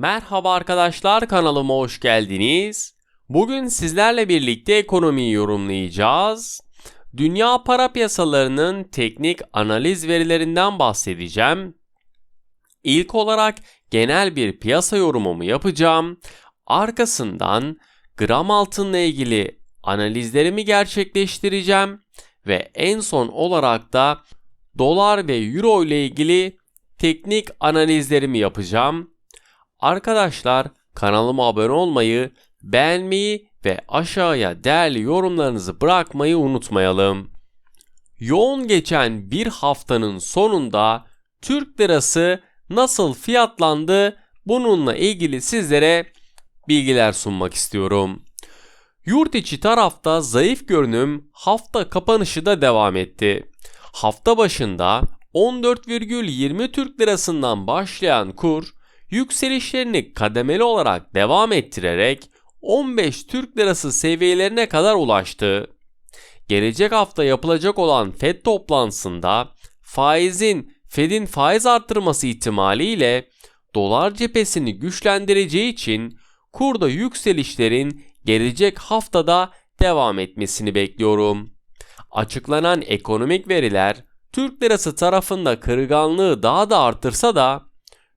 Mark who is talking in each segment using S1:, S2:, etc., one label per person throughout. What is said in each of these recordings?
S1: Merhaba arkadaşlar kanalıma hoş geldiniz. Bugün sizlerle birlikte ekonomiyi yorumlayacağız. Dünya para piyasalarının teknik analiz verilerinden bahsedeceğim. İlk olarak genel bir piyasa yorumumu yapacağım. Arkasından gram altınla ilgili analizlerimi gerçekleştireceğim ve en son olarak da dolar ve euro ile ilgili teknik analizlerimi yapacağım. Arkadaşlar kanalıma abone olmayı, beğenmeyi ve aşağıya değerli yorumlarınızı bırakmayı unutmayalım. Yoğun geçen bir haftanın sonunda Türk lirası nasıl fiyatlandı bununla ilgili sizlere bilgiler sunmak istiyorum. Yurt içi tarafta zayıf görünüm hafta kapanışı da devam etti. Hafta başında 14,20 Türk lirasından başlayan kur yükselişlerini kademeli olarak devam ettirerek 15 Türk lirası seviyelerine kadar ulaştı. Gelecek hafta yapılacak olan FED toplantısında faizin Fed'in faiz arttırması ihtimaliyle dolar cephesini güçlendireceği için kurda yükselişlerin gelecek haftada devam etmesini bekliyorum. Açıklanan ekonomik veriler Türk lirası tarafında kırılganlığı daha da artırsa da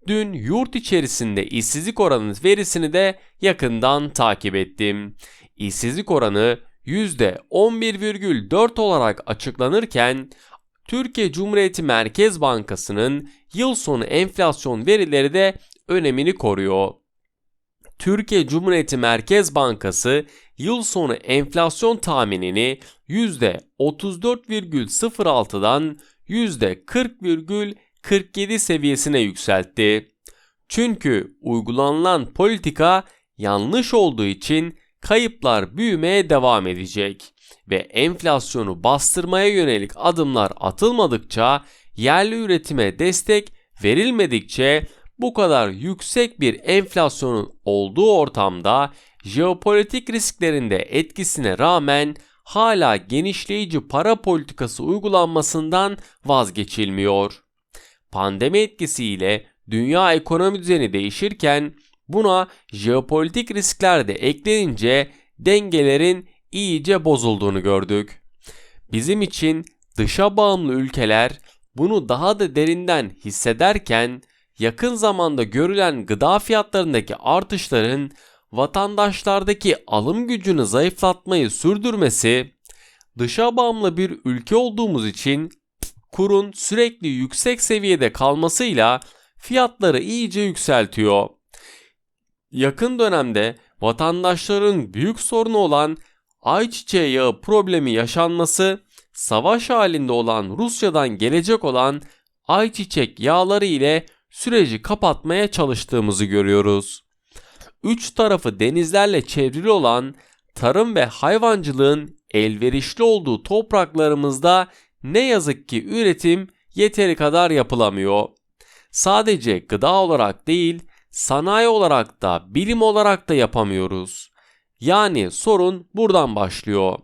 S1: dün yurt içerisinde işsizlik oranı verisini de yakından takip ettim. İşsizlik oranı %11,4 olarak açıklanırken Türkiye Cumhuriyeti Merkez Bankası'nın yıl sonu enflasyon verileri de önemini koruyor. Türkiye Cumhuriyeti Merkez Bankası yıl sonu enflasyon tahminini %34,06'dan %40,47 seviyesine yükseltti. Çünkü uygulanılan politika yanlış olduğu için kayıplar büyümeye devam edecek ve enflasyonu bastırmaya yönelik adımlar atılmadıkça, yerli üretime destek verilmedikçe bu kadar yüksek bir enflasyonun olduğu ortamda jeopolitik risklerinde etkisine rağmen hala genişleyici para politikası uygulanmasından vazgeçilmiyor. Pandemi etkisiyle dünya ekonomi düzeni değişirken buna jeopolitik riskler de eklenince dengelerin iyice bozulduğunu gördük. Bizim için dışa bağımlı ülkeler bunu daha da derinden hissederken yakın zamanda görülen gıda fiyatlarındaki artışların vatandaşlardaki alım gücünü zayıflatmayı sürdürmesi, dışa bağımlı bir ülke olduğumuz için kurun sürekli yüksek seviyede kalmasıyla fiyatları iyice yükseltiyor. Yakın dönemde vatandaşların büyük sorunu olan ayçiçeği yağı problemi yaşanması, savaş halinde olan Rusya'dan gelecek olan ayçiçek yağları ile süreci kapatmaya çalıştığımızı görüyoruz. Üç tarafı denizlerle çevrili olan tarım ve hayvancılığın elverişli olduğu topraklarımızda ne yazık ki üretim yeteri kadar yapılamıyor. Sadece gıda olarak değil, sanayi olarak da bilim olarak da yapamıyoruz. Yani sorun buradan başlıyor.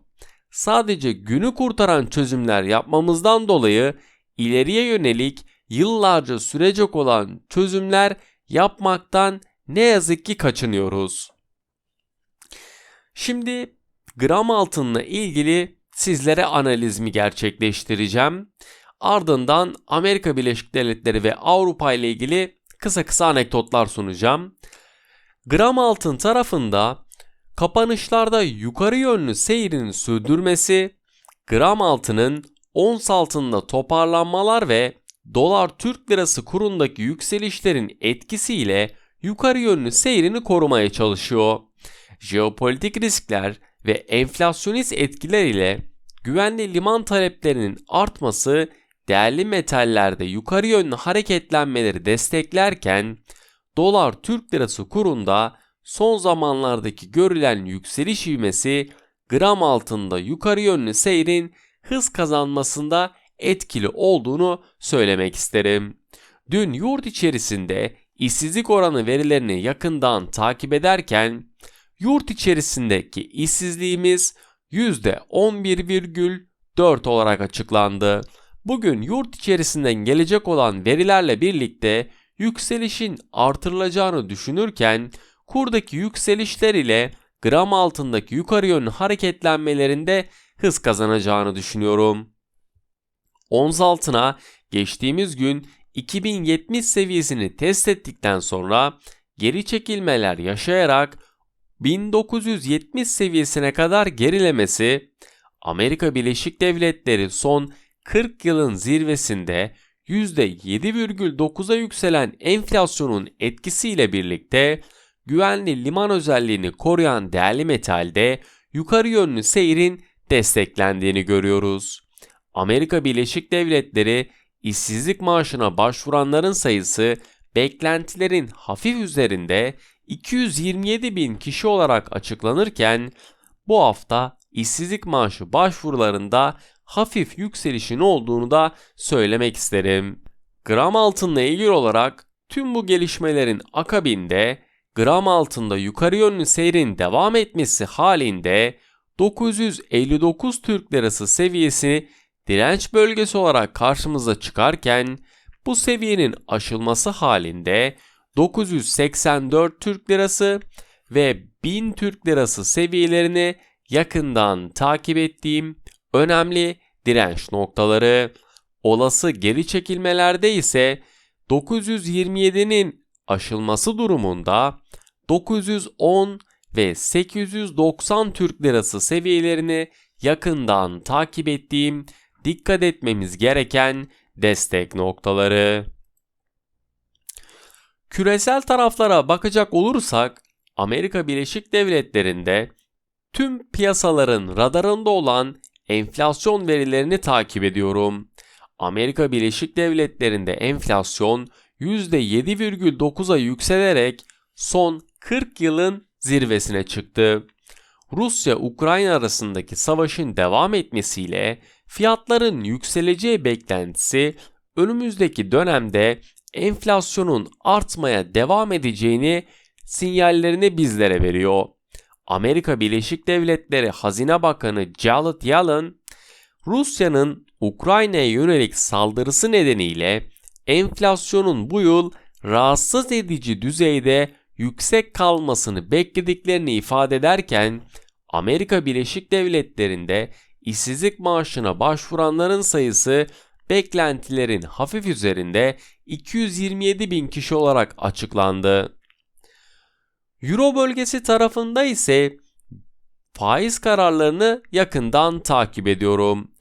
S1: Sadece günü kurtaran çözümler yapmamızdan dolayı ileriye yönelik yıllarca sürecek olan çözümler yapmaktan ne yazık ki kaçınıyoruz. Şimdi gram altınla ilgili sizlere analizimi gerçekleştireceğim. Ardından Amerika Birleşik Devletleri ve Avrupa ile ilgili kısa kısa anekdotlar sunacağım. Gram altın tarafında kapanışlarda yukarı yönlü seyrini sürdürmesi, gram altının ons altında toparlanmalar ve dolar Türk lirası kurundaki yükselişlerin etkisiyle yukarı yönlü seyrini korumaya çalışıyor. Jeopolitik riskler ve enflasyonist etkiler ile güvenli liman taleplerinin artması değerli metallerde yukarı yönlü hareketlenmeleri desteklerken dolar Türk lirası kurunda son zamanlardaki görülen yükseliş ivmesi gram altında yukarı yönlü seyrin hız kazanmasında etkili olduğunu söylemek isterim. Dün yurt içerisinde işsizlik oranı verilerini yakından takip ederken yurt içerisindeki işsizliğimiz %11,4 olarak açıklandı. Bugün yurt içerisinden gelecek olan verilerle birlikte yükselişin artırılacağını düşünürken kurdaki yükselişler ile gram altındaki yukarı yönlü hareketlenmelerinde hız kazanacağını düşünüyorum. Ons altına geçtiğimiz gün 2070 seviyesini test ettikten sonra geri çekilmeler yaşayarak 1970 seviyesine kadar gerilemesi Amerika Birleşik Devletleri son 40 yılın zirvesinde %7,9'a yükselen enflasyonun etkisiyle birlikte güvenli liman özelliğini koruyan değerli metalde yukarı yönlü seyrin desteklendiğini görüyoruz. Amerika Birleşik Devletleri işsizlik maaşına başvuranların sayısı beklentilerin hafif üzerinde 227 bin kişi olarak açıklanırken bu hafta işsizlik maaşı başvurularında hafif yükselişin olduğunu da söylemek isterim. Gram altınla ilgili olarak tüm bu gelişmelerin akabinde gram altında yukarı yönlü seyrin devam etmesi halinde 959 Türk Lirası seviyesi direnç bölgesi olarak karşımıza çıkarken bu seviyenin aşılması halinde 984 Türk Lirası ve 1000 Türk Lirası seviyelerini yakından takip ettiğim önemli direnç noktaları. Olası geri çekilmelerde ise 927'nin aşılması durumunda 910 ve 890 Türk Lirası seviyelerini yakından takip ettiğim dikkat etmemiz gereken destek noktaları. Küresel taraflara bakacak olursak Amerika Birleşik Devletleri'nde tüm piyasaların radarında olan enflasyon verilerini takip ediyorum. Amerika Birleşik Devletleri'nde enflasyon %7,9'a yükselerek son 40 yılın zirvesine çıktı. Rusya-Ukrayna arasındaki savaşın devam etmesiyle fiyatların yükseleceği beklentisi önümüzdeki dönemde enflasyonun artmaya devam edeceğini sinyallerini bizlere veriyor. Amerika Birleşik Devletleri Hazine Bakanı Janet Yellen, Rusya'nın Ukrayna'ya yönelik saldırısı nedeniyle enflasyonun bu yıl rahatsız edici düzeyde yüksek kalmasını beklediklerini ifade ederken Amerika Birleşik Devletleri'nde işsizlik maaşına başvuranların sayısı beklentilerin hafif üzerinde 227 bin kişi olarak açıklandı. Euro bölgesi tarafında ise faiz kararlarını yakından takip ediyorum.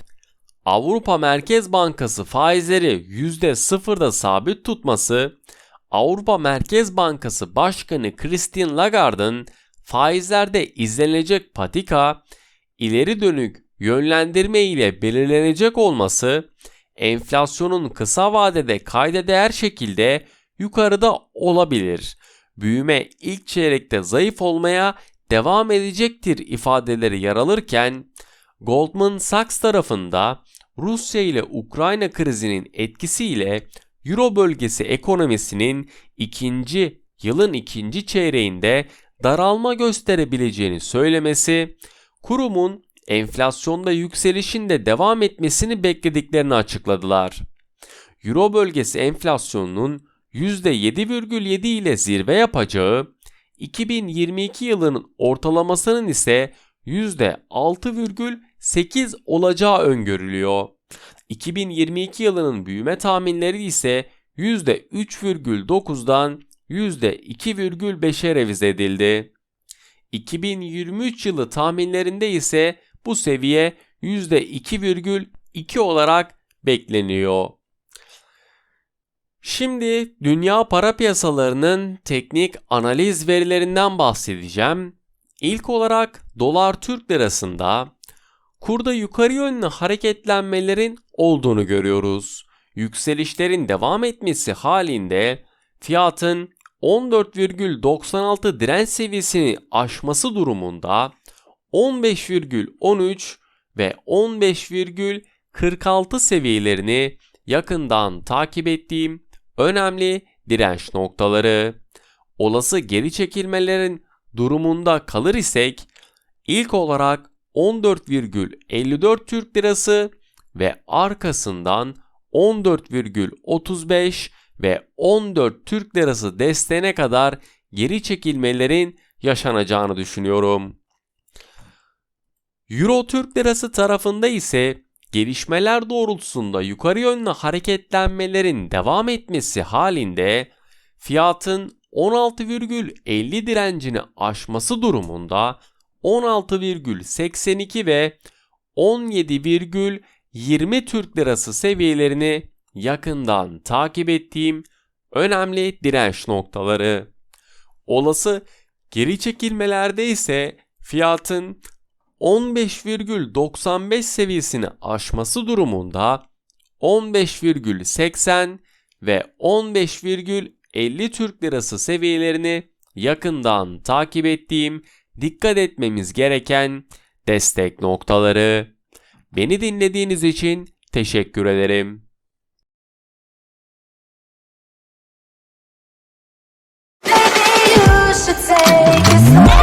S1: Avrupa Merkez Bankası faizleri %0'da sabit tutması, Avrupa Merkez Bankası Başkanı Christine Lagarde'ın faizlerde izlenecek patika, ileri dönük yönlendirme ile belirlenecek olması, enflasyonun kısa vadede kayda değer şekilde yukarıda olabilir. Büyüme ilk çeyrekte zayıf olmaya devam edecektir ifadeleri yer alırken Goldman Sachs tarafında Rusya ile Ukrayna krizinin etkisiyle Euro bölgesi ekonomisinin ikinci yılın ikinci çeyreğinde daralma gösterebileceğini söylemesi, kurumun enflasyonda yükselişin de devam etmesini beklediklerini açıkladılar. Euro bölgesi enflasyonunun %7,7 ile zirve yapacağı, 2022 yılının ortalamasının ise %6,8 olacağı öngörülüyor. 2022 yılının büyüme tahminleri ise %3,9'dan %2,5'e revize edildi. 2023 yılı tahminlerinde ise bu seviye %2,2 olarak bekleniyor. Şimdi dünya para piyasalarının teknik analiz verilerinden bahsedeceğim. İlk olarak dolar Türk lirasında kurda yukarı yönlü hareketlenmelerin olduğunu görüyoruz. Yükselişlerin devam etmesi halinde fiyatın 14,96 direnç seviyesini aşması durumunda 15,13 ve 15,46 seviyelerini yakından takip ettiğim önemli direnç noktaları. Olası geri çekilmelerin durumunda kalır isek ilk olarak 14,54 Türk Lirası ve arkasından 14,35 ve 14 Türk Lirası desteğine kadar geri çekilmelerin yaşanacağını düşünüyorum. Euro Türk Lirası tarafında ise gelişmeler doğrultusunda yukarı yönlü hareketlenmelerin devam etmesi halinde fiyatın 16,50 direncini aşması durumunda 16,82 ve 17,20 Türk Lirası seviyelerini yakından takip ettiğim önemli direnç noktaları. Olası geri çekilmelerde ise fiyatın 15,95 seviyesini aşması durumunda 15,80 ve 15,50 Türk Lirası seviyelerini yakından takip ettiğim dikkat etmemiz gereken destek noktaları. Beni dinlediğiniz için teşekkür ederim.
S2: Should take